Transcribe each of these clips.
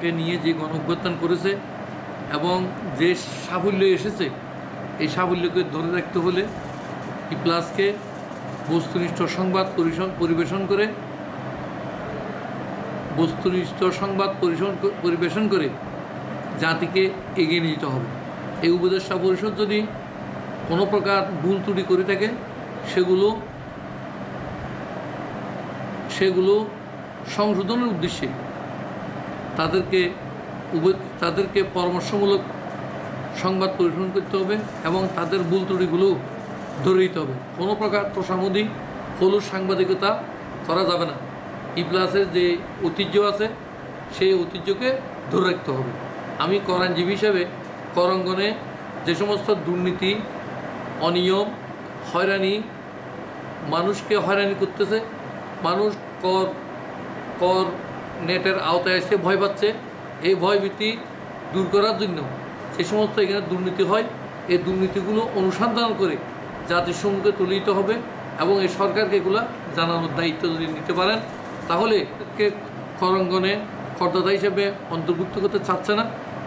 কে নিয়ে যে গণ অভ্যুত্থান করেছে এবং যে সাফল্য এসেছে, এই সাফল্যকে ধরে রাখতে হলে ই প্লাসকে বস্তুনিষ্ঠ সংবাদ পরিবেশন করে, বস্তুনিষ্ঠ সংবাদ পরিবেশন করে জাতিকে এগিয়ে নিয়ে যেতে হবে। এই উপদেষ্টা পরিষদ যদি কোনো প্রকার ভুল ত্রুটি করে থাকে, সেগুলো সেগুলো সংশোধনের উদ্দেশ্যে তাদেরকে তাদেরকে পরামর্শমূলক সংবাদ পরিবেশন করতে হবে এবং তাদের ভুল ত্রুটিগুলো ধরে দিতে হবে। কোনো প্রকার তোষামোদি হলুদ সাংবাদিকতা করা যাবে না। ই প্লাসের যে ঐতিহ্য আছে, সেই ঐতিহ্যকে ধরে রাখতে হবে। আমি করানজীবী হিসেবে করঙ্গনে যে সমস্ত দুর্নীতি, অনিয়ম, হয়রানি মানুষকে হয়রানি করতেছে, মানুষ কর কর নেটের আওতায় এসে ভয় পাচ্ছে। এই ভয়ভীতি দূর করার জন্য সে সমস্ত এখানে দুর্নীতি হয়। এই দুর্নীতিগুলো অনুসন্ধান করে তুলে দিতে হবে এবং এই সরকারকে এগুলো জানানোর দায়িত্ব যদি নিতে পারেন, তাহলে একে করঙ্গনে হিসেবে অন্তর্ভুক্ত করতে চাচ্ছে না।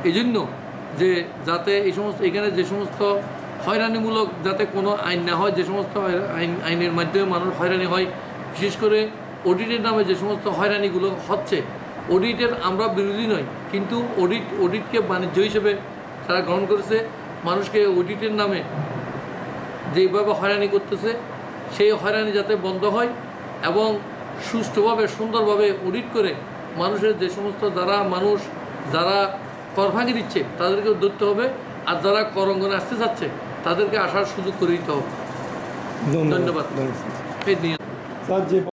এই জন্য যে যাতে এই সমস্ত এখানে যে সমস্ত হয়রানিমূলক যাতে কোনো আইন না হয়, যে সমস্ত আইন আইনের মাধ্যমে মানুষ হয়রানি হয়, বিশেষ করে অডিটের নামে যে সমস্ত হয়রানিগুলো হচ্ছে অডিটের আমরা বিরোধী নই কিন্তু অডিট অডিটকে বাণিজ্য হিসেবে তারা গ্রহণ করেছে। মানুষকে অডিটের নামে যেভাবে হয়রানি করতেছে সেই হয়রানি যাতে বন্ধ হয় এবং সুষ্ঠুভাবে সুন্দরভাবে অডিট করে মানুষের যে সমস্ত যারা মানুষ যারা কর ফাঁকি দিচ্ছে তাদেরকেও ধরতে হবে। আর যারা করঙ্গনে আসতে চাচ্ছে তাদেরকে আসার সুযোগ করে দিতে হবে। ধন্যবাদ। এই নিয়ে